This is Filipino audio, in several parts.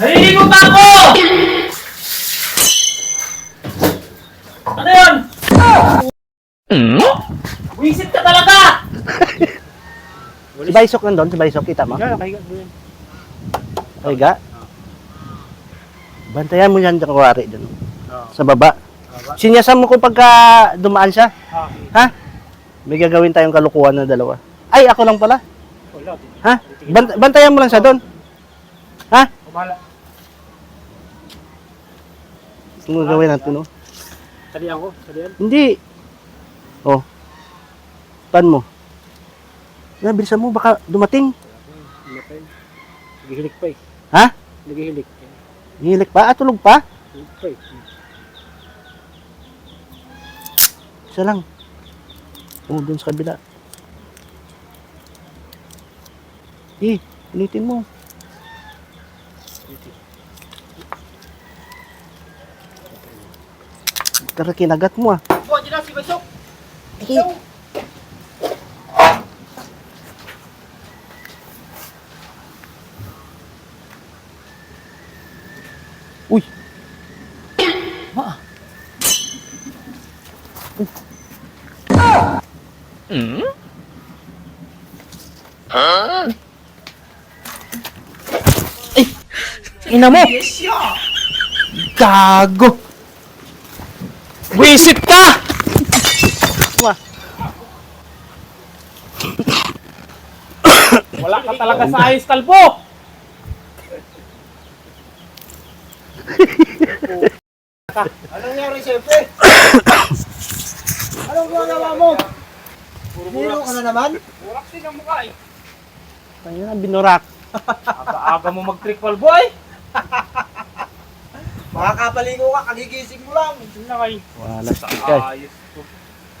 Naliligo pa ako! Ano yun? Wisit ka talaga! Si Baisok nandun, si Baisok, kita mo? Yan, nakahiga mo yan. Higa. Bantayan mo yan dyan kuwari dun. Oo. Sa baba. Sinyasan mo kung pagka dumaan siya. Okay. Ha? May gagawin tayong kalukuhan na dalawa. Ay, ako lang pala. Wala. Ha? Bant- bantayan mo lang siya doon. Ha? Kumala. Ano gagawin natin, oh? Salihan ko. Salihan. Hindi. Oh. Pan mo. Yan, bilisan mo. Baka dumating. Namatay. Nagihilik pa eh. Ha? Nagihilik. Hilik pa? Ah, tulog pa? Nagihilik pa eh. Isa lang. Oh, doon sa kabila. Eh, ulitin mo. Tara, kinagat mo ah. Buwan dyan na si Basok. Uy! Ina mo! Gago! Wisit ka! Wah. Wala ka talaga sa ayos kalbo! Anong nangyari, Siyempre? Anong ginagawa mo? Nilo ka na naman? Burak din ang mukha eh. Ayun na, binurak. Aga-aga mo mag-trickle boy! Makakapaligo ka, kagigising mo lang. Yun na kay. Wala sa kay. Ayos ko.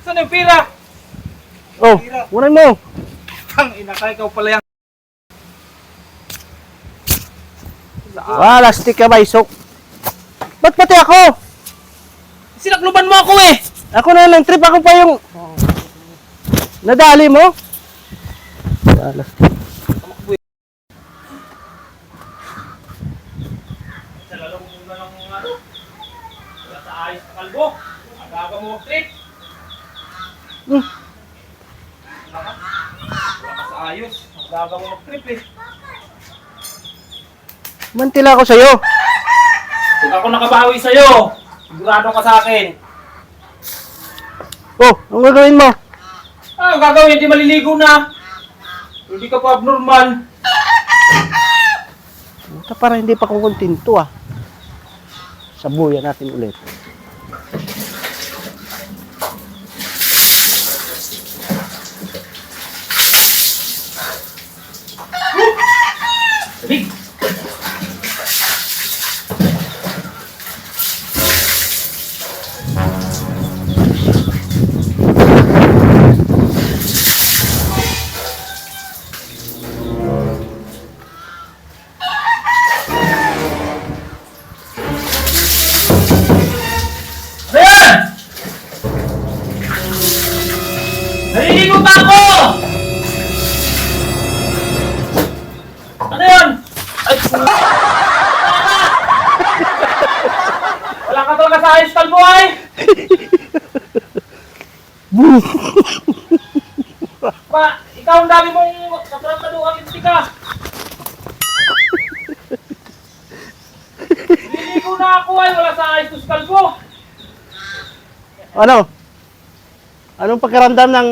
Saan yung pira? Oh, unan mo. Ang ina ka, ikaw pala yan. Wala, stick ka ba, isok? Ba't pati ako? Sinakluban mo ako eh! Ako na lang, trip ako pa yung... Nadali mo? Wala. Sa lalong muna ng ano? Wala sa ayos na kalbo. Aga-aga mo mag-trip. Hmm. Wala. Wala sa ayos. Aga-aga mo mag-trip eh. Mantila ako sa'yo. Huwag ako nakabawi sa'yo. Sigurado ka sa akin. Oh, ang gagawin mo? Ah, ang gagawin, hindi maliligo na. Hindi ka pa abnormal. Ito parang hindi pa kukuntinto ah. Sabuyan natin ulit. Talaga sa ayos, kalbo ay! Pa, ikaw ang dami mong katrataduhan hindi ka. Naliligo na ako ay, wala sa ayos kalbo. Ano? Anong pakiramdam ng...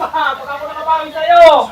Baka ako nakabawi sa'yo.